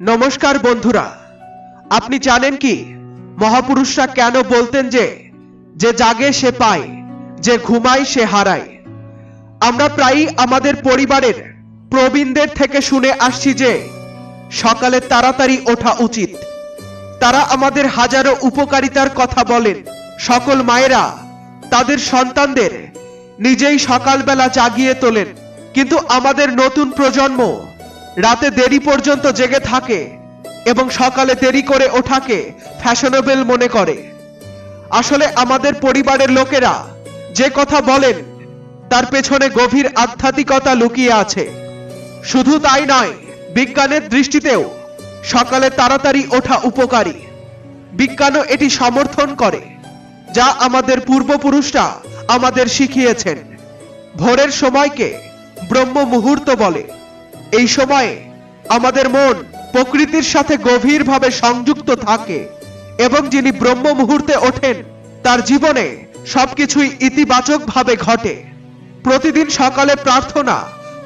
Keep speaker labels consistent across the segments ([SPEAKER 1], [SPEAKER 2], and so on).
[SPEAKER 1] নমস্কার বন্ধুরা, আপনি জানেন কি, মহাপুরুষরা কেন বলতেন যে যে জাগে সে পায়, যে ঘুমায় সে হারায়। আমরা প্রায়ই আমাদের পরিবারের প্রবীণদের থেকে শুনে আসছি যে, সকালে তাড়াতাড়ি ওঠা উচিত। তারা আমাদের হাজারো উপকারিতার কথা বলেন। সকল মায়েরা তাদের সন্তানদের নিজেই সকালবেলা জাগিয়ে তোলেন। কিন্তু আমাদের নতুন প্রজন্ম রাতে দেরি পর্যন্ত জেগে থাকে এবং সকালে দেরি করে ওঠাকে ফ্যাশনেবল মনে করে। আসলে আমাদের পরিবারের লোকেরা যে কথা বলেন, তার পেছনে গভীর আধ্যাত্মিকতা লুকিয়ে আছে। শুধু তাই নয়, বিজ্ঞানের দৃষ্টিতেও সকালে তাড়াতাড়ি ওঠা উপকারী। বিজ্ঞানও এটি সমর্থন করে, যা আমাদের পূর্বপুরুষরা আমাদের শিখিয়েছেন। ভোরের সময়কে ব্রহ্ম মুহূর্ত বলে। এই সময়ে আমাদের মন প্রকৃতির সাথে গভীরভাবে সংযুক্ত থাকে এবং যিনি ব্রহ্ম মুহূর্তে ওঠেন, তার জীবনে সবকিছুই ইতিবাচকভাবে ঘটে। প্রতিদিন সকালে প্রার্থনা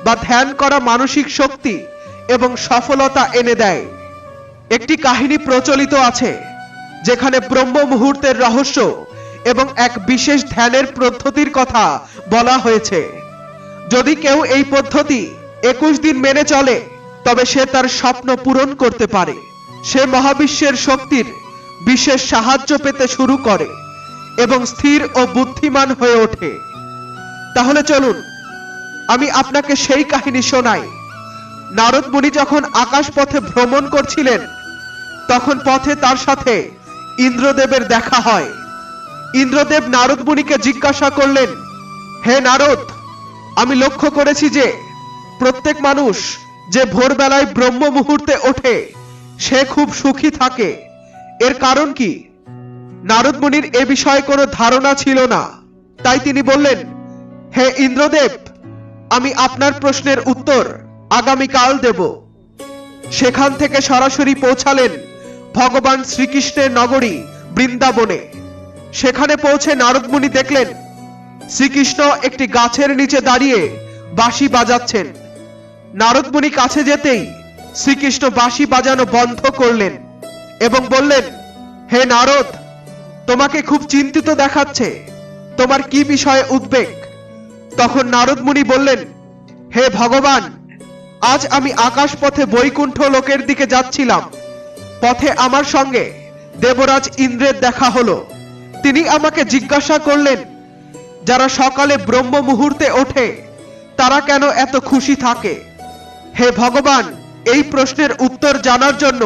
[SPEAKER 1] বা ধ্যান করা মানসিক শক্তি এবং সফলতা এনে দেয়। একটি কাহিনী প্রচলিত আছে, যেখানে ব্রহ্ম মুহূর্তের রহস্য এবং এক বিশেষ ধ্যানের পদ্ধতির কথা বলা হয়েছে। যদি কেউ এই পদ্ধতি একুশ দিন মেনে চলে, তবে সে তার স্বপ্ন পূরণ করতে পারে। সে মহাবিশ্বের শক্তির বিশেষ সাহায্য পেতে শুরু করে এবং স্থির ও বুদ্ধিমান হয়ে ওঠে। তাহলে চলুন, আমি আপনাকে সেই কাহিনী শোনাই। নারদ মুনি যখন আকাশ পথে ভ্রমণ করছিলেন, তখন পথে তার সাথে ইন্দ্রদেবের দেখা হয়। ইন্দ্রদেব নারদ মুনিকে জিজ্ঞাসা করলেন, হে নারদ, আমি লক্ষ্য করেছি যে প্রত্যেক মানুষ যে ভোরবেলায় ব্রহ্ম মুহূর্তে ওঠে, সে খুব সুখী থাকে। এর কারণ কি? নারদ এ বিষয়ে কোনো ধারণা ছিল না। তাই তিনি বললেন, হে ইন্দ্রদেব, আমি আপনার প্রশ্নের উত্তর আগামীকাল দেব। সেখান থেকে সরাসরি পৌঁছালেন ভগবান শ্রীকৃষ্ণের নগরী বৃন্দাবনে। সেখানে পৌঁছে নারদমুনি দেখলেন, শ্রীকৃষ্ণ একটি গাছের নিচে দাঁড়িয়ে বাঁশি বাজাচ্ছেন। নারদমুনি কাছে যেতেই শ্রীকৃষ্ণ বাঁশি বাজানো বন্ধ করলেন এবং বললেন, হে নারদ, তোমাকে খুব চিন্তিত দেখাচ্ছে। তোমার কি বিষয়ে উদ্বেগ? তখন নারদ মুনি বললেন, হে ভগবান, আজ আমি আকাশ পথে বৈকুণ্ঠ লোকের দিকে যাচ্ছিলাম। পথে আমার সঙ্গে দেবরাজ ইন্দ্রের দেখা হলো। তিনি আমাকে জিজ্ঞাসা করলেন, যারা সকালে ব্রহ্ম মুহূর্তে ওঠে, তারা কেন এত খুশি থাকে? হে ভগবান, এই প্রশ্নের উত্তর জানার জন্য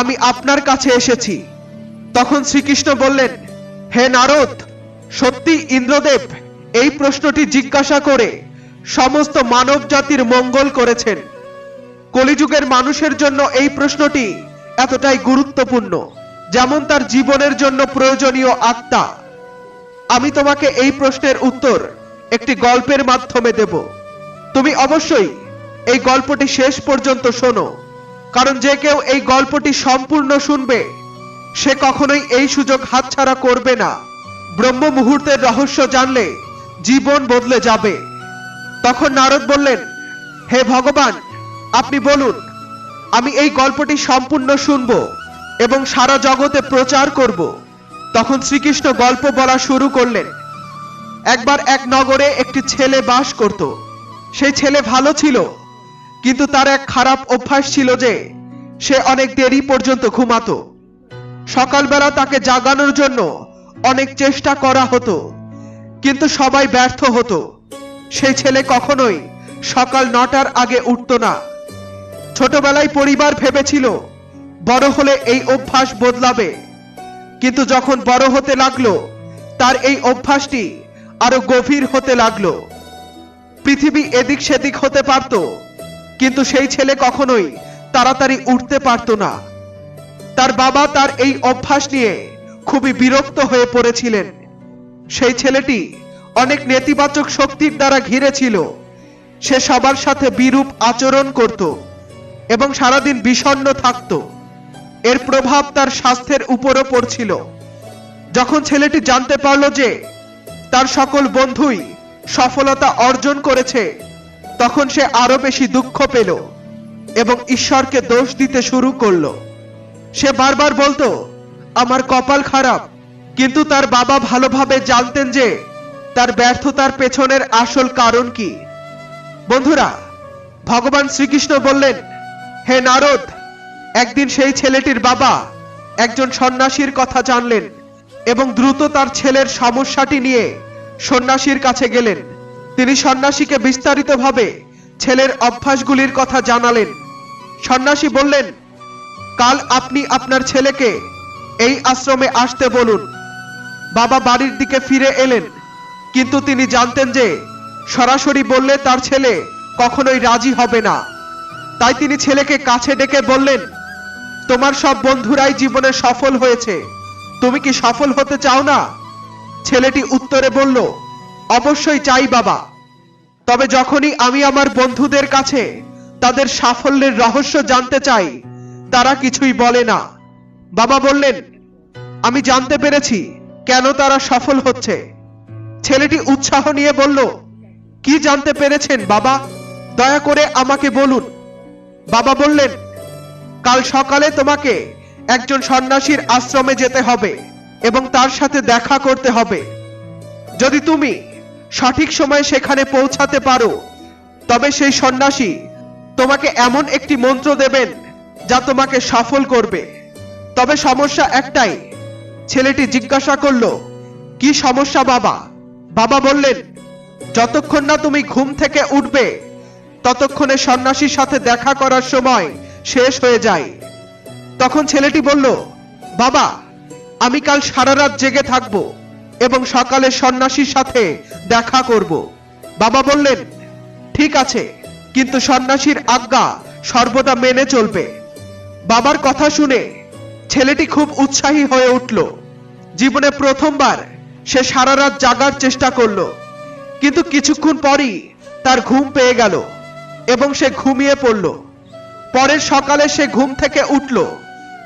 [SPEAKER 1] আমি আপনার কাছে এসেছি। তখন শ্রীকৃষ্ণ বললেন, হে নারদ, সত্যি ইন্দ্রদেব এই প্রশ্নটি জিজ্ঞাসা করে সমস্ত মানব জাতির মঙ্গল করেছেন। কলিযুগের মানুষের জন্য এই প্রশ্নটি এতটাই গুরুত্বপূর্ণ, যেমন তার জীবনের জন্য প্রয়োজনীয় আত্মা। আমি তোমাকে এই প্রশ্নের উত্তর একটি গল্পের মাধ্যমে দেব। তুমি অবশ্যই এই গল্পটি শেষ পর্যন্ত শোনো। কারণ যে কেউ এই গল্পটি সম্পূর্ণ শুনবে, সে কখনোই এই সুযোগ হাতছাড়া করবে না। ব্রহ্ম মুহূর্তের রহস্য জানলে জীবন বদলে যাবে। তখন নারদ বললেন, হে ভগবান, আপনি বলুন, আমি এই গল্পটি সম্পূর্ণ শুনব এবং সারা জগতে প্রচার করব। তখন শ্রীকৃষ্ণ গল্প বলা শুরু করলেন। একবার এক নগরে একটি ছেলে বাস করত। সেই ছেলে ভালো ছিল কিন্তু তার এক খারাপ অভ্যাস ছিল যে সে অনেক দেরি পর্যন্ত ঘুমাতো। সকালবেলা তাকে জাগানোর জন্য অনেক চেষ্টা করা হতো, কিন্তু সবাই ব্যর্থ হতো। সেই ছেলে কখনোই সকাল নটার আগে উঠতো না। ছোটবেলায় পরিবার ভেবেছিল, বড় হলে এই অভ্যাস বদলাবে। কিন্তু যখন বড় হতে লাগল, তার এই অভ্যাসটি আরও গভীর হতে লাগল। পৃথিবী এদিক সেদিক হতে পারত কিন্তু সেই ছেলে কখনোই তাড়াতাড়ি উঠতে পারত না। তার বাবা তার এই অভ্যাস নিয়ে খুবই বিরক্ত হয়ে পড়েছিলেন। সেই ছেলেটি অনেক নেতিবাচক শক্তির দ্বারা ঘিরে ছিল। সে সবার সাথে বিরূপ আচরণ করত এবং সারাদিন বিষণ্ণ থাকত। এর প্রভাব তার স্বাস্থ্যের উপরও পড়ছিল। যখন ছেলেটি জানতে পারল যে তার সকল বন্ধুই সফলতা অর্জন করেছে তখন সে আরও বেশি দুঃখ পেল এবং ঈশ্বরকে দোষ দিতে শুরু করল। সে বারবার বলতো, আমার কপাল খারাপ, কিন্তু তার বাবা ভালোভাবে জানতেন যে তার ব্যর্থতার পেছনের আসল কারণ কি। বন্ধুরা, ভগবান শ্রীকৃষ্ণ বললেন, হে নারদ, একদিন সেই ছেলেটির বাবা একজন সন্ন্যাসীর কথা জানলেন এবং দ্রুত তার ছেলের সমস্যাটি নিয়ে সন্ন্যাসীর কাছে গেলেন। তিনি সন্ন্যাসীকে বিস্তারিতভাবে ছেলের অভ্যাসগুলির কথা জানালেন। সন্ন্যাসী বললেন, কাল আপনি আপনার ছেলেকে এই আশ্রমে আসতে বলুন। বাবা বাড়ির দিকে ফিরে এলেন, কিন্তু তিনি জানতেন যে সরাসরি বললে তার ছেলে কখনোই রাজি হবে না। তাই তিনি ছেলেকে কাছে ডেকে বললেন, তোমার সব বন্ধুরাই জীবনে সফল হয়েছে। তুমি কি সফল হতে চাও না? ছেলেটি উত্তরে বলল অবশ্যই চাই বাবা। তবে যখনই আমি আমার বন্ধুদের কাছে তাদের সাফল্যের রহস্য জানতে চাই, তারা কিছুই বলে না। বাবা বললেন, আমি জানতে পেরেছি কেন তারা সফল হচ্ছে। ছেলেটি উৎসাহ নিয়ে বলল, কি জানতে পেরেছেন বাবা? দয়া করে আমাকে বলুন। বাবা বললেন, কাল সকালে তোমাকে একজন সন্ন্যাসীর আশ্রমে যেতে হবে এবং তার সাথে দেখা করতে হবে। যদি তুমি সঠিক সময়ে সেখানে পৌঁছাতে পারো। তবে সেই সন্ন্যাসী তোমাকে এমন একটি মন্ত্র দেবেন যা তোমাকে সফল করবে। তবে সমস্যা একটাই, ছেলেটি জিজ্ঞাসা করল, কি সমস্যা বাবা? বাবা বললেন, যতক্ষণ না তুমি ঘুম থেকে উঠবে, ততক্ষণে সন্ন্যাসীর সাথে দেখা করার সময় শেষ হয়ে যায়। তখন ছেলেটি বলল, বাবা, আমি কাল সারা রাত জেগে থাকব। এবং সকালে সন্ন্যাসীর সাথে দেখা করব। বাবা বললেন, ঠিক আছে, কিন্তু সন্ন্যাসীর আজ্ঞা সর্বদা মেনে চলবে। বাবার কথা শুনে ছেলেটি খুব উৎসাহী হয়ে উঠল। জীবনে প্রথমবার সে সারা রাত জাগার চেষ্টা করল, কিন্তু কিছুক্ষণ পরই তার ঘুম পেয়ে গেল এবং সে ঘুমিয়ে পড়ল। পরের সকালে সে ঘুম থেকে উঠল,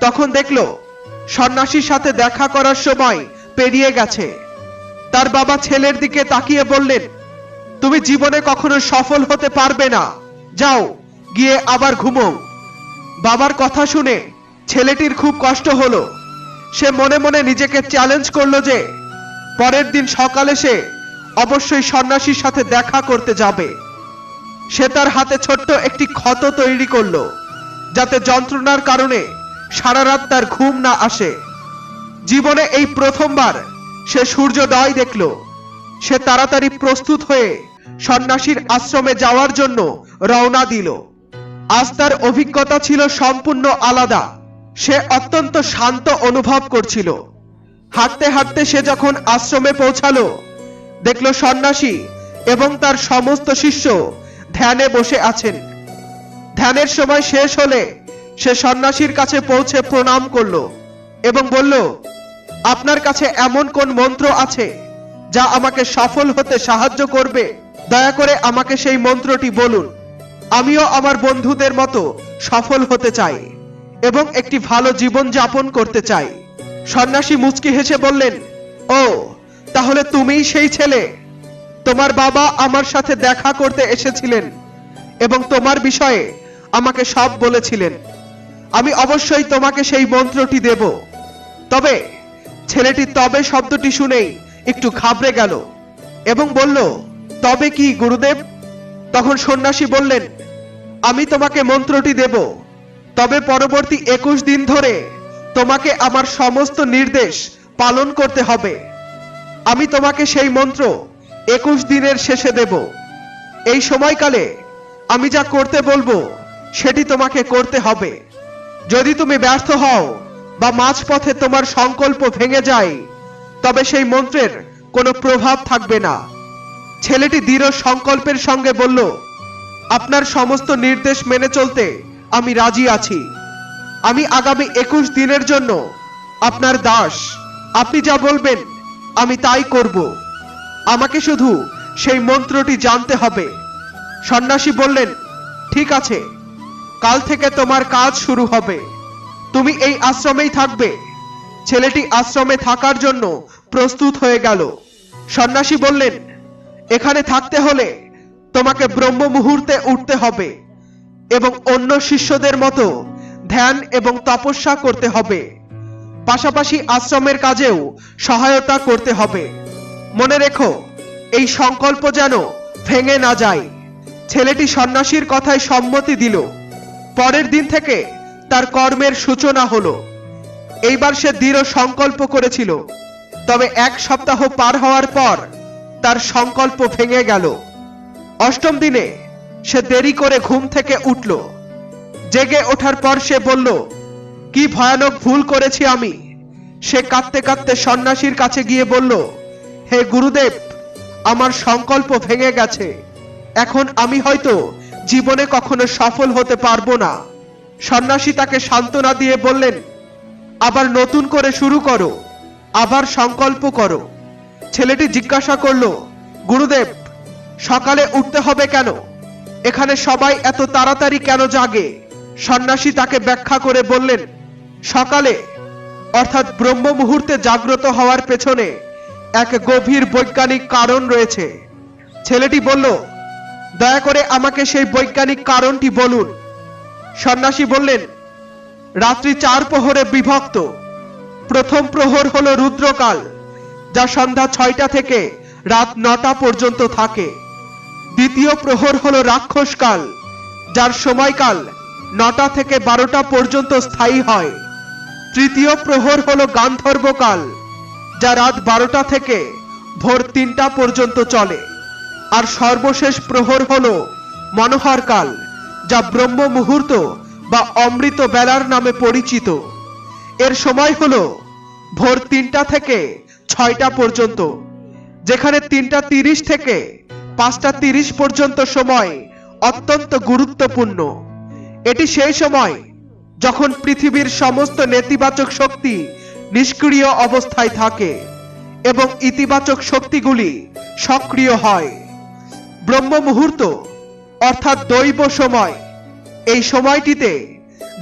[SPEAKER 1] তখন দেখল সন্ন্যাসীর সাথে দেখা করার সময় পেরিয়ে গেছে। তার বাবা ছেলের দিকে তাকিয়ে বললেন, তুমি জীবনে কখনো সফল হতে পারবে না। যাও, গিয়ে আবার ঘুমো বাবার কথা শুনে ছেলেটির খুব কষ্ট হলো। সে মনে মনে নিজেকে চ্যালেঞ্জ করল যে, পরের দিন সকালে সে অবশ্যই সন্ন্যাসীর সাথে দেখা করতে যাবে। সে তার হাতে ছোট্ট একটি ক্ষত তৈরি করল, যাতে যন্ত্রণার কারণে সারা রাত তার ঘুম না আসে। জীবনে এই প্রথমবার সে সূর্যোদয় দেখল। সে তাড়াতাড়ি প্রস্তুত হয়ে সন্ন্যাসীর আশ্রমে যাওয়ার জন্য রওনা দিল। আজ তার অভিজ্ঞতা ছিল সম্পূর্ণ আলাদা। সে অত্যন্ত শান্ত অনুভব করছিল। হাঁটতে হাঁটতে সে যখন আশ্রমে পৌঁছালো, দেখল সন্ন্যাসী এবং তার সমস্ত শিষ্য ধ্যানে বসে আছেন। ধ্যানের সময় শেষ হলে সে সন্ন্যাসীর কাছে পৌঁছে প্রণাম করল। এবং বলল, আপনার কাছে এমন কোন মন্ত্র আছে যা আমাকে সফল হতে সাহায্য করবে? দয়া করে আমাকে সেই মন্ত্রটি বলুন। আমিও আমার বন্ধুদের মতো সফল হতে চাই এবং একটি ভালো জীবন যাপন করতে চাই। সন্ন্যাসী মুচকি হেসে বললেন, ও, তাহলে তুমিই সেই ছেলে? তোমার বাবা আমার সাথে দেখা করতে এসেছিলেন এবং তোমার বিষয়ে আমাকে সব বলেছিলেন। আমি অবশ্যই তোমাকে সেই মন্ত্রটি দেব। তবে ছেলেটি তবে শব্দটি শুনেই একটু ঘাবড়ে গেল এবং বলল, তবে কি গুরুদেব? তখন সন্ন্যাসী বললেন, আমি তোমাকে মন্ত্রটি দেব। তবে পরবর্তী একুশ দিন ধরে তোমাকে আমার সমস্ত নির্দেশ পালন করতে হবে। আমি তোমাকে সেই মন্ত্র একুশ দিনের শেষে দেব। এই সময়কালে আমি যা করতে বলব, সেটি তোমাকে করতে হবে। যদি তুমি ব্যর্থ হও বা মাঝপথে তোমার সংকল্প ভেঙে যায়, তবে সেই মন্ত্রের কোনো প্রভাব থাকবে না। ছেলেটি দৃঢ় সংকল্পের সঙ্গে বলল, আপনার সমস্ত নির্দেশ মেনে চলতে আমি রাজি আছি। আমি আগামী একুশ দিনের জন্য আপনার দাস। আপনি যা বলবেন, আমি তাই করব। আমাকে শুধু সেই মন্ত্রটি জানতে হবে। সন্ন্যাসী বললেন, ঠিক আছে, কাল থেকে তোমার কাজ শুরু হবে। তুমি এই আশ্রমেই থাকবে। ছেলেটি আশ্রমে থাকার জন্য প্রস্তুত হয়ে গেল। সন্ন্যাসী বললেন, এখানে থাকতে হলে তোমাকে ব্রহ্ম মুহূর্তে উঠতে হবে এবং অন্য শিষ্যদের মতো ধ্যান এবং তপস্যা করতে হবে। পাশাপাশি আশ্রমের কাজেও সহায়তা করতে হবে। মনে রেখো, এই সংকল্প যেন ভেঙে না যায়। ছেলেটি সন্ন্যাসীর কথায় সম্মতি দিল। পরের দিন থেকে তার কর্মের সূচনা হলো। এইবার সে দৃঢ় সংকল্প করেছিল। তবে এক সপ্তাহ পার হওয়ার পর তার সংকল্প ভেঙে গেল। অষ্টম দিনে সে দেরি করে ঘুম থেকে উঠল। জেগে ওঠার পর সে বলল, কি ভয়ানক ভুল করেছি আমি? সে কাঁদতে কাঁদতে সন্ন্যাসীর কাছে গিয়ে বলল, হে গুরুদেব, আমার সংকল্প ভেঙে গেছে। এখন আমি হয়তো জীবনে কখনো সফল হতে পারব না। সন্ন্যাসী তাকে সান্ত্বনা দিয়ে বললেন, আবার নতুন করে শুরু করো, আবার সংকল্প করো। ছেলেটি জিজ্ঞাসা করল, গুরুদেব, সকালে উঠতে হবে কেন? এখানে সবাই এত তাড়াতাড়ি কেন জাগে? সন্ন্যাসী তাকে ব্যাখ্যা করে বললেন, সকালে, অর্থাৎ ব্রহ্ম মুহূর্তে জাগ্রত হওয়ার পেছনে এক গভীর বৈজ্ঞানিক কারণ রয়েছে। ছেলেটি বলল, দয়া করে আমাকে সেই বৈজ্ঞানিক কারণটি বলুন। সন্ন্যাসী বললেন, রাত্রি চার প্রহরে বিভক্ত। প্রথম প্রহর হলো রুদ্রকাল, যা সন্ধ্যা ছয়টা থেকে রাত নটা পর্যন্ত থাকে। দ্বিতীয় প্রহর হলো রাক্ষসকাল, যার সময়কাল নটা থেকে বারোটা পর্যন্ত স্থায়ী হয়। তৃতীয় প্রহর হলো গান্ধর্বকাল, যা রাত বারোটা থেকে ভোর তিনটা পর্যন্ত চলে। আর সর্বশেষ প্রহর হলো মনোহর কাল যা ব্রহ্ম মুহূর্ত বা অমৃত বেলার নামে পরিচিত। এর সময় হলো ভোর তিনটা থেকে ছয়টা পর্যন্ত, যেখানে তিনটা তিরিশ থেকে পাঁচটা তিরিশ পর্যন্ত সময় অত্যন্ত গুরুত্বপূর্ণ। এটি সেই সময় যখন পৃথিবীর সমস্ত নেতিবাচক শক্তি নিষ্ক্রিয় অবস্থায় থাকে এবং ইতিবাচক শক্তিগুলি সক্রিয় হয়। ব্রহ্ম মুহূর্ত অর্থাৎ দৈব সময়। এই সময়টিতে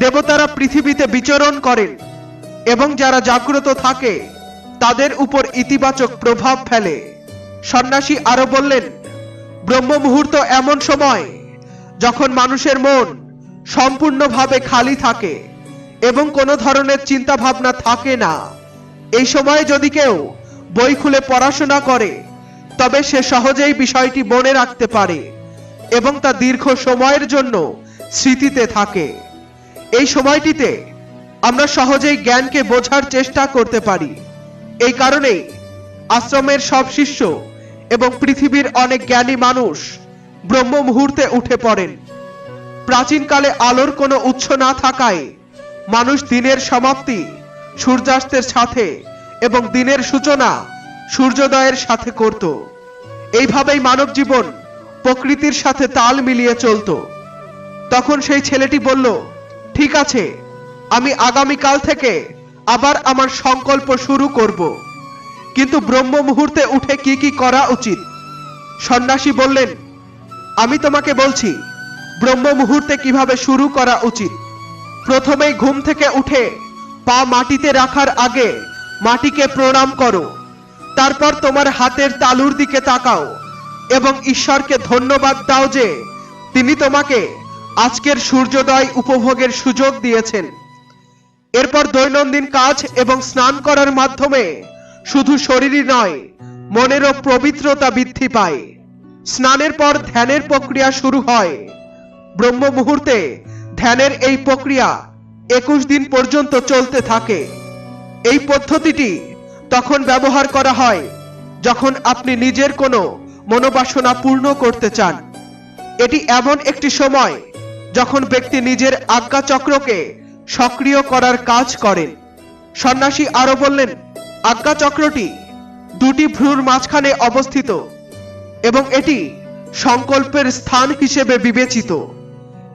[SPEAKER 1] দেবতারা পৃথিবীতে বিচরণ করেন এবং যারা জাগ্রত থাকে, তাদের উপর ইতিবাচক প্রভাব ফেলে। সন্ন্যাসী আরও বললেন ব্রহ্ম মুহূর্ত এমন সময় যখন মানুষের মন সম্পূর্ণভাবে খালি থাকে এবং কোনো ধরনের চিন্তা ভাবনা থাকে না, এই সময়ে যদি কেউ বই খুলে পড়াশোনা করে, তবে সে সহজেই বিষয়টি মনে রাখতে পারে। এবং তা দীর্ঘ সময়ের জন্য স্মৃতিতে থাকে। এই সময়টিতে আমরা সহজেই জ্ঞানকে বোঝার চেষ্টা করতে পারি। এই কারণেই আশ্রমের সব শিষ্য এবং পৃথিবীর অনেক জ্ঞানী মানুষ ব্রহ্ম মুহূর্তে উঠে পড়েন। প্রাচীনকালে আলোর কোনো উৎস না থাকায় মানুষ দিনের সমাপ্তি, সূর্যাস্তের সাথে এবং দিনের সূচনা সূর্যোদয়ের সাথে করত। এইভাবেই মানব জীবন প্রকৃতির সাথে তাল মিলিয়ে চলতো। তখন সেই ছেলেটি বলল, ঠিক আছে, আমি আগামীকাল থেকে আবার আমার সংকল্প শুরু করব। কিন্তু ব্রহ্ম মুহূর্তে উঠে কি কি করা উচিত? সন্ন্যাসী বললেন, আমি তোমাকে বলছি, ব্রহ্ম মুহূর্তে কীভাবে শুরু করা উচিত? প্রথমেই ঘুম থেকে উঠে পা মাটিতে রাখার আগে মাটিকে প্রণাম করো। তারপর তোমার হাতের তালুর দিকে তাকাও। এবং ঈশ্বরকে ধন্যবাদ দাও যে তিনি তোমাকে আজকের সূর্যোদয় উপভোগের সুযোগ দিয়েছেন। এরপর দৈনন্দিন কাজ এবং স্নান করার মাধ্যমে শুধু শরীরই নয়, মনেরও পবিত্রতা বৃদ্ধি পায়। স্নানের পর ধ্যানের প্রক্রিয়া শুরু হয়। ব্রহ্ম মুহূর্তে ধ্যানের এই প্রক্রিয়া একুশ দিন পর্যন্ত চলতে থাকে। এই পদ্ধতিটি তখন ব্যবহার করা হয় যখন আপনি নিজের কোনো মনোবাসনা পূর্ণ করতে চান। এটি এমন একটি সময় যখন ব্যক্তি নিজের আজ্ঞা চক্রকে সক্রিয় করার কাজ করেন। সন্ন্যাসী আরও বললেন, আজ্ঞা চক্রটি দুটি ভ্রুর মাঝখানে অবস্থিত এবং এটি সংকল্পের স্থান হিসেবে বিবেচিত।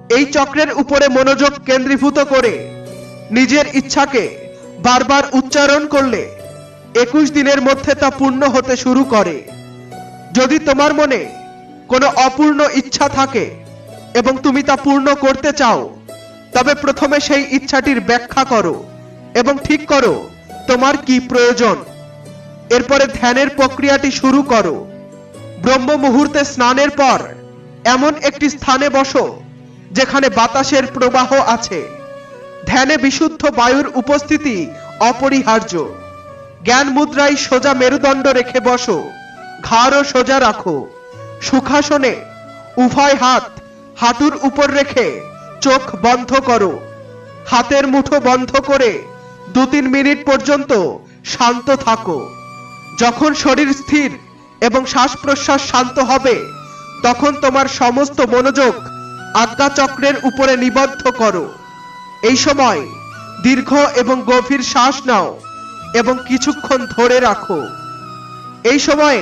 [SPEAKER 1] এই চক্রের উপরে মনোযোগ কেন্দ্রীভূত করে নিজের ইচ্ছাকে বারবার উচ্চারণ করলে একুশ দিনের মধ্যে তা পূর্ণ হতে শুরু করে। যদি তোমার মনে কোনো অপূর্ণ ইচ্ছা থাকে এবং তুমি তা পূর্ণ করতে চাও, তবে প্রথমে সেই ইচ্ছাটির ব্যাখ্যা করো এবং ঠিক করো তোমার কি প্রয়োজন। এরপরে ধ্যানের প্রক্রিয়াটি শুরু করো। ব্রহ্ম মুহূর্তে স্নানের পর এমন একটি স্থানে বসো যেখানে বাতাসের প্রবাহ আছে। ধ্যানে বিশুদ্ধ বায়ুর উপস্থিতি অপরিহার্য। জ্ঞান মুদ্রায় সোজা মেরুদণ্ড রেখে বসো। ঘাড়ও সোজা রাখো। সুখাসনে উভয় হাত হাঁটুর উপর রেখে চোখ বন্ধ করো। হাতের মুঠো বন্ধ করে দু তিন মিনিট পর্যন্ত শান্ত থাকো। যখন শরীর স্থির এবং শ্বাস প্রশ্বাস শান্ত হবে, তখন তোমার সমস্ত মনোযোগ আজ্ঞাচক্রের উপরে নিবদ্ধ করো। এই সময় দীর্ঘ এবং গভীর শ্বাস নাও এবং কিছুক্ষণ ধরে রাখো। এই সময়ে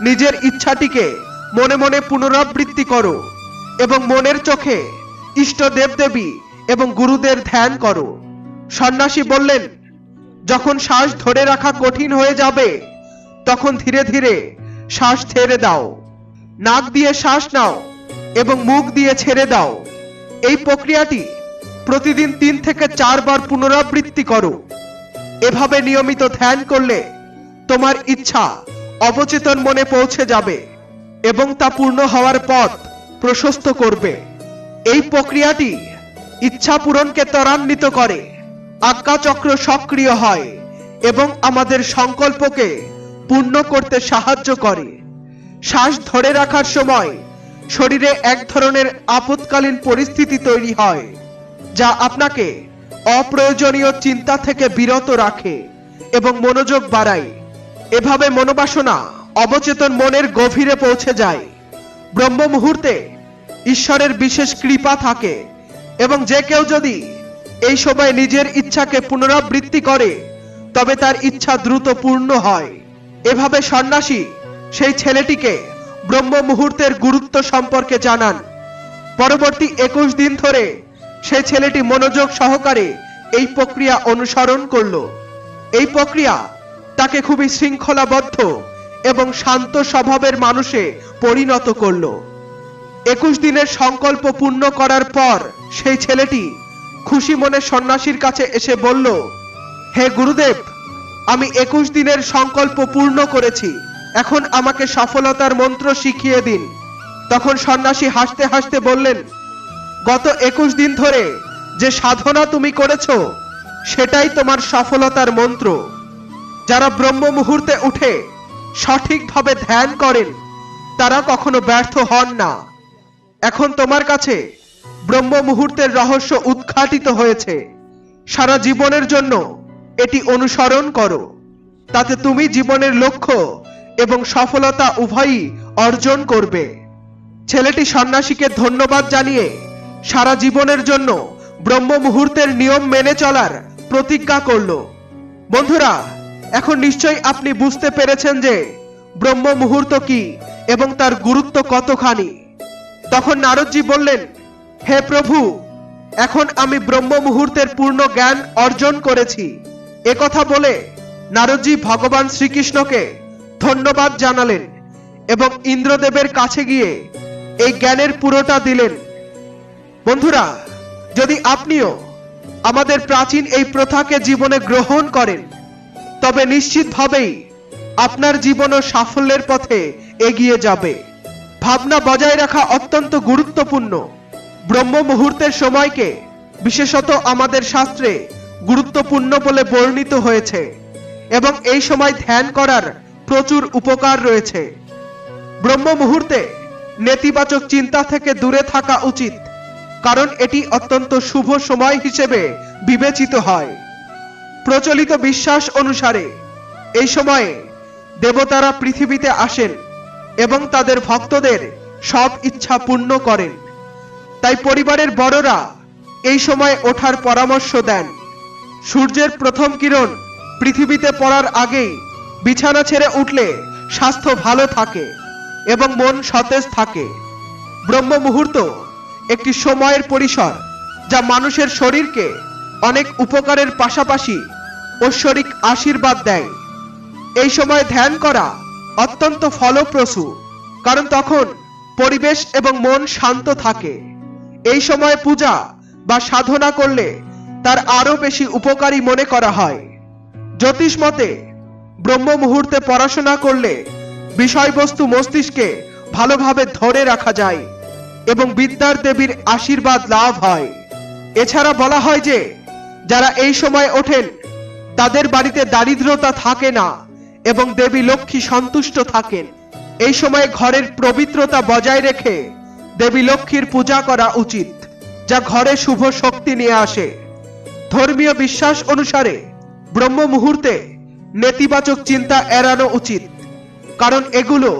[SPEAKER 1] নিজের ইচ্ছাটিকে মনে মনে পুনরাবৃত্তি করো এবং মনের চোখে ইষ্ট দেবদেবী এবং গুরুদের ধ্যান করো। সন্ন্যাসী বললেন, যখন শ্বাস ধরে রাখা কঠিন হয়ে যাবে, তখন ধীরে ধীরে শ্বাস ছেড়ে দাও। নাক দিয়ে শ্বাস নাও এবং মুখ দিয়ে ছেড়ে দাও। এই প্রক্রিয়াটি প্রতিদিন তিন থেকে চারবার পুনরাবৃত্তি করো। এভাবে নিয়মিত ধ্যান করলে তোমার ইচ্ছা অবচেতন মনে পৌঁছে যাবে এবং তা পূর্ণ হওয়ার পথ প্রশস্ত করবে। এই প্রক্রিয়াটি ইচ্ছা পূরণকে ত্বরান্বিত করে আজ্ঞাচক্র সক্রিয় হয় এবং আমাদের সংকল্পকে পূর্ণ করতে সাহায্য করে। শ্বাস ধরে রাখার সময় শরীরে এক ধরনের আপৎকালীন পরিস্থিতি তৈরি হয়, যা আপনাকে অপ্রয়োজনীয় চিন্তা থেকে বিরত রাখে এবং মনোযোগ বাড়ায়। এভাবে মনোবাসনা অবচেতন মনের গভীরে পৌঁছে যায়। ব্রহ্ম মুহূর্তে ঈশ্বরের বিশেষ কৃপা থাকে এবং যে কেউ যদি এই সময় নিজের ইচ্ছাকে পুনরাবৃত্তি করে, তবে তার ইচ্ছা দ্রুত পূর্ণ হয়। এভাবে সন্ন্যাসী সেই ছেলেটিকে ব্রহ্ম মুহূর্তের গুরুত্ব সম্পর্কে জানান। পরবর্তী একুশ দিন ধরে সেই ছেলেটি মনোযোগ সহকারে এই প্রক্রিয়া অনুসরণ করল। এই প্রক্রিয়া তাকে খুবই শৃঙ্খলাবদ্ধ এবং শান্ত স্বভাবের মানুষে পরিণত করল। একুশ দিনের সংকল্প পূর্ণ করার পর সেই ছেলেটি খুশি মনে সন্ন্যাসীর কাছে এসে বলল, হে গুরুদেব, আমি একুশ দিনের সংকল্প পূর্ণ করেছি। এখন আমাকে সফলতার মন্ত্র শিখিয়ে দিন। তখন সন্ন্যাসী হাসতে হাসতে বললেন, গত একুশ দিন ধরে যে সাধনা তুমি করেছ, সেটাই তোমার সফলতার মন্ত্র। যারা ব্রহ্ম মুহূর্তে উঠে সঠিকভাবে ধ্যান করেন, তারা কখনো ব্যর্থ হন না। এখন তোমার কাছে ব্রহ্ম মুহূর্তের রহস্য উদ্ঘাটিত হয়েছে। সারা জীবনের জন্য এটি অনুসরণ করো। তাতে তুমি জীবনের লক্ষ্য এবং সফলতা উভয়ই অর্জন করবে। ছেলেটি সন্ন্যাসীকে ধন্যবাদ জানিয়ে সারা জীবনের জন্য ব্রহ্ম মুহূর্তের নিয়ম মেনে চলার প্রতিজ্ঞা করল। বন্ধুরা এখন নিশ্চয়ই আপনি বুঝতে পেরেছেন যে ব্রহ্ম মুহূর্ত কি এবং তার গুরুত্ব কতখানি। তখন নারদজি বললেন, হে প্রভু, এখন আমি ব্রহ্ম মুহূর্তের পূর্ণ জ্ঞান অর্জন করেছি। কথা বলে নারদজি ভগবান শ্রীকৃষ্ণকে ধন্যবাদ জানালেন এবং ইন্দ্রদেবের কাছে গিয়ে এই জ্ঞানের পুরোটা দিলেন। বন্ধুরা, যদি আপনিও আমাদের প্রাচীন এই প্রথাকে জীবনে গ্রহণ করেন তবে নিশ্চিতভাবেই আপনার জীবনও সাফল্যের পথে এগিয়ে যাবে। ভাবনা বজায় রাখা অত্যন্ত গুরুত্বপূর্ণ। ব্রহ্ম মুহূর্তের সময়কে বিশেষত আমাদের শাস্ত্রে গুরুত্বপূর্ণ বলে বর্ণিত হয়েছে এবং এই সময় ধ্যান করার প্রচুর উপকার রয়েছে। ব্রহ্ম মুহূর্তে নেতিবাচক চিন্তা থেকে দূরে থাকা উচিত, কারণ এটি অত্যন্ত শুভ সময় হিসেবে বিবেচিত হয়। প্রচলিত বিশ্বাস অনুসারে এই সময়ে দেবতারা পৃথিবীতে আসেন এবং তাদের ভক্তদের সব ইচ্ছা পূর্ণ করেন। তাই পরিবারের বড়রা এই সময় ওঠার পরামর্শ দেন। সূর্যের প্রথম কিরণ পৃথিবীতে পড়ার আগেই বিছানা ছেড়ে উঠলে স্বাস্থ্য ভালো থাকে এবং মন সতেজ থাকে। ব্রহ্ম মুহূর্ত একটি সময়ের পরিসর যা মানুষের শরীরকে অনেক উপকারের পাশাপাশি ঐশ্বরিক আশীর্বাদ দেয়। এই সময় ধ্যান করা অত্যন্ত ফলপ্রসূ, কারণ তখন পরিবেশ এবং মন শান্ত থাকে। এই সময় পূজা বা সাধনা করলে তার আরও বেশি উপকারী মনে করা হয়। জ্যোতিষ মতে, ব্রহ্ম মুহূর্তে পড়াশোনা করলে বিষয়বস্তু মস্তিষ্কে ভালোভাবে ধরে রাখা যায় এবং বিদ্যার দেবীর আশীর্বাদ লাভ হয়। এছাড়া বলা হয় যে, যারা এই সময় ওঠেন তাদের বাড়িতে দারিদ্রতা থাকে না এবং দেবী লক্ষ্মী সন্তুষ্ট থাকেন। এই সময় ঘরের পবিত্রতা বজায় রেখে দেবী লক্ষ্মীর পূজা করা উচিত, যা ঘরে শুভ শক্তি নিয়ে আসে। ধর্মীয় বিশ্বাস অনুসারে ব্রহ্ম মুহূর্তে নেতিবাচক চিন্তা এড়ানো উচিত, কারণ এগুলো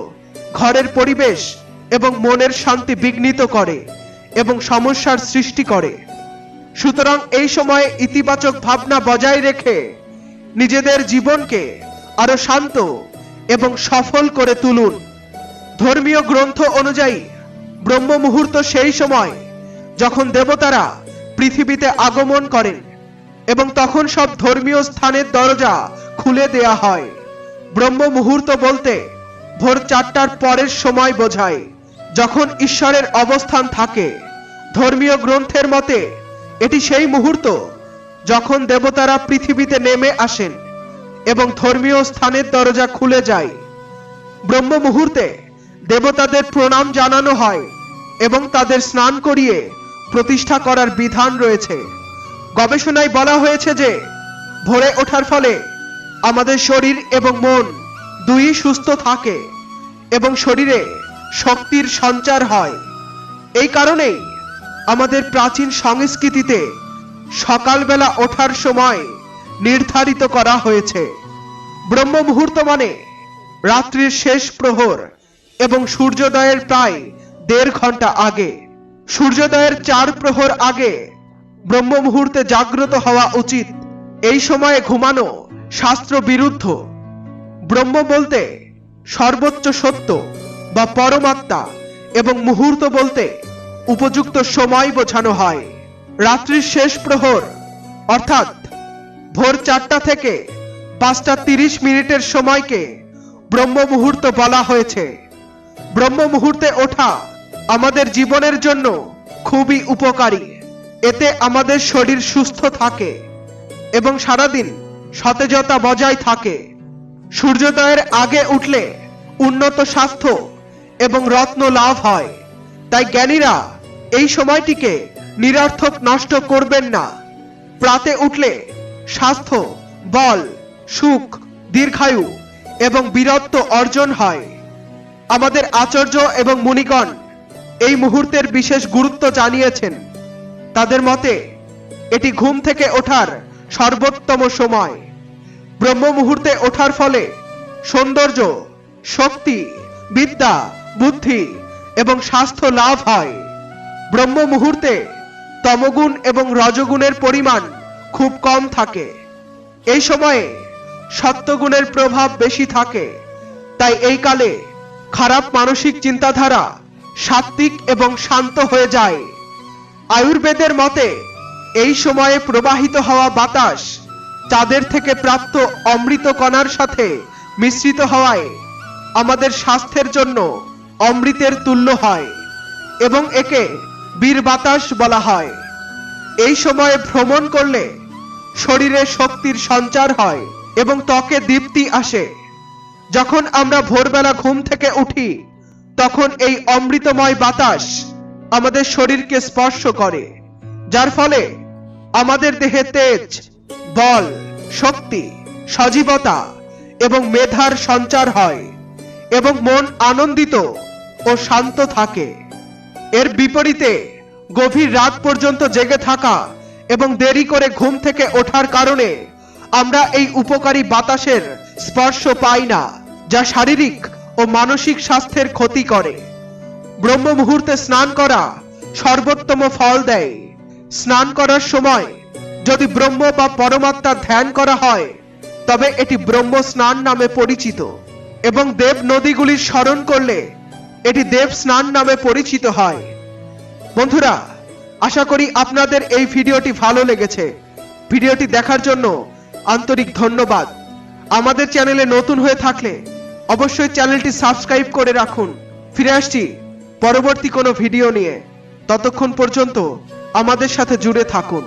[SPEAKER 1] ঘরের পরিবেশ এবং মনের শান্তি বিঘ্নিত করে এবং সমস্যার সৃষ্টি করে। সুতরাং এই সময়ে ইতিবাচক ভাবনা বজায় রেখে নিজেদের জীবনকে আরও শান্ত এবং সফল করে তুলুন। ধর্মীয় গ্রন্থ অনুযায়ী ব্রহ্ম মুহূর্ত সেই সময় যখন দেবতারা পৃথিবীতে আগমন করেন এবং তখন সব ধর্মীয় স্থানের দরজা খুলে দেয়া হয়। ব্রহ্ম মুহূর্ত বলতে ভোর চারটার পরের সময় বোঝায়, যখন ঈশ্বরের অবস্থান থাকে। ধর্মীয় গ্রন্থের মতে, এটি সেই মুহূর্ত যখন দেবতারা পৃথিবীতে নেমে আসেন এবং ধর্মীয় স্থানের দরজা খুলে যায় ব্রহ্ম মুহূর্তে দেবতাদের প্রণাম জানানো হয় এবং তাদের স্নান করিয়ে প্রতিষ্ঠা করার বিধান রয়েছে। গবেষণায় বলা হয়েছে যে, ভোরে ওঠার ফলে আমাদের শরীর এবং মন দুই সুস্থ থাকে এবং শরীরে শক্তির সঞ্চার হয়। এই কারণেই আমাদের প্রাচীন সংস্কৃতিতে সকালবেলা ওঠার সময় নির্ধারিত করা হয়েছে। ব্রহ্ম মুহূর্ত মানে রাত্রির শেষ প্রহর এবং সূর্যোদয়ের প্রায় দেড় ঘণ্টা আগে। সূর্যোদয়ের চার প্রহর আগে ব্রহ্ম মুহূর্তে জাগ্রত হওয়া উচিত। এই সময়ে ঘুমানো শাস্ত্র বিরুদ্ধ ব্রহ্ম বলতে সর্বোচ্চ সত্য বা পরমাত্মা এবং মুহূর্ত বলতে উপযুক্ত সময় বোঝানো হয়। রাত্রির শেষ প্রহর, অর্থাৎ ভোর চারটা থেকে পাঁচটা তিরিশ মিনিটের সময়কে ব্রহ্ম মুহূর্ত বলা হয়েছে। ব্রহ্ম মুহূর্তে ওঠা আমাদের জীবনের জন্য খুবই উপকারী। এতে আমাদের শরীর সুস্থ থাকে এবং সারাদিন সতেজতা বজায় থাকে। সূর্যোদয়ের আগে উঠলে উন্নত স্বাস্থ্য এবং রত্ন লাভ হয়। তাই জ্ঞানীরা এই সময়টিকে নিরর্থক নষ্ট করবেন না। প্রাতে উঠলে স্বাস্থ্য, বল, সুখ, দীর্ঘায়ু এবং বীরত্ব অর্জন হয়। আমাদের আচার্য এবং মুনিগণ এই মুহূর্তের বিশেষ গুরুত্ব জানিয়েছেন। তাদের মতে, এটি ঘুম থেকে ওঠার সর্বোত্তম সময়। ব্রহ্ম মুহূর্তে ওঠার ফলে সৌন্দর্য, শক্তি, বিদ্যা, বুদ্ধি এবং স্বাস্থ্য লাভ হয়। ব্রহ্ম মুহূর্তে তমগুণ এবং রজগুণের পরিমাণ খুব কম থাকে। এই সময়ে সত্যগুণের প্রভাব বেশি থাকে। তাই এই কালে খারাপ মানসিক চিন্তাধারা সাত্বিক এবং শান্ত হয়ে যায়। আয়ুর্বেদের মতে, এই সময়ে প্রবাহিত হওয়া বাতাস চাঁদের থেকে প্রাপ্ত অমৃত কণার সাথে মিশ্রিত হওয়ায় আমাদের স্বাস্থ্যের জন্য অমৃতের তুল্য হয় এবং একে বীর বাতাস বলা হয়। এই সময়ে ভ্রমণ করলে শরীরে শক্তির সঞ্চার হয় এবং ত্বকে দীপ্তি আসে। যখন আমরা ভোরবেলা ঘুম থেকে উঠি, তখন এই অমৃতময় বাতাস আমাদের শরীরকে স্পর্শ করে, যার ফলে আমাদের দেহে তেজ, বল, শক্তি, সজীবতা এবং মেধার সঞ্চার হয় এবং মন আনন্দিত ও শান্ত থাকে। এর বিপরীতে গভীর রাত পর্যন্ত জেগে থাকা এবং দেরি করে ঘুম থেকে ওঠার কারণে আমরা এই উপকারী বাতাসের স্পর্শ পাই না, যা শারীরিক ও মানসিক স্বাস্থ্যের ক্ষতি করে। ব্রহ্ম মুহূর্তে স্নান করা সর্বোত্তম ফল দেয়। স্নান করার সময় যদি ব্রহ্ম বা পরমাত্মা ধ্যান করা হয়, তবে এটি ব্রহ্ম স্নান নামে পরিচিত এবং দেব নদীগুলির স্মরণ করলে এটি দেব স্নান নামে পরিচিত হয়। বন্ধুরা, আশা করি আপনাদের এই ভিডিওটি ভালো লেগেছে। ভিডিওটি দেখার জন্য আন্তরিক ধন্যবাদ। আমাদের চ্যানেলে নতুন হয়ে থাকলে অবশ্যই চ্যানেলটি সাবস্ক্রাইব করে রাখুন। ফিরে আসছি পরবর্তী কোনো ভিডিও নিয়ে। ততক্ষণ পর্যন্ত আমাদের সাথে জুড়ে থাকুন।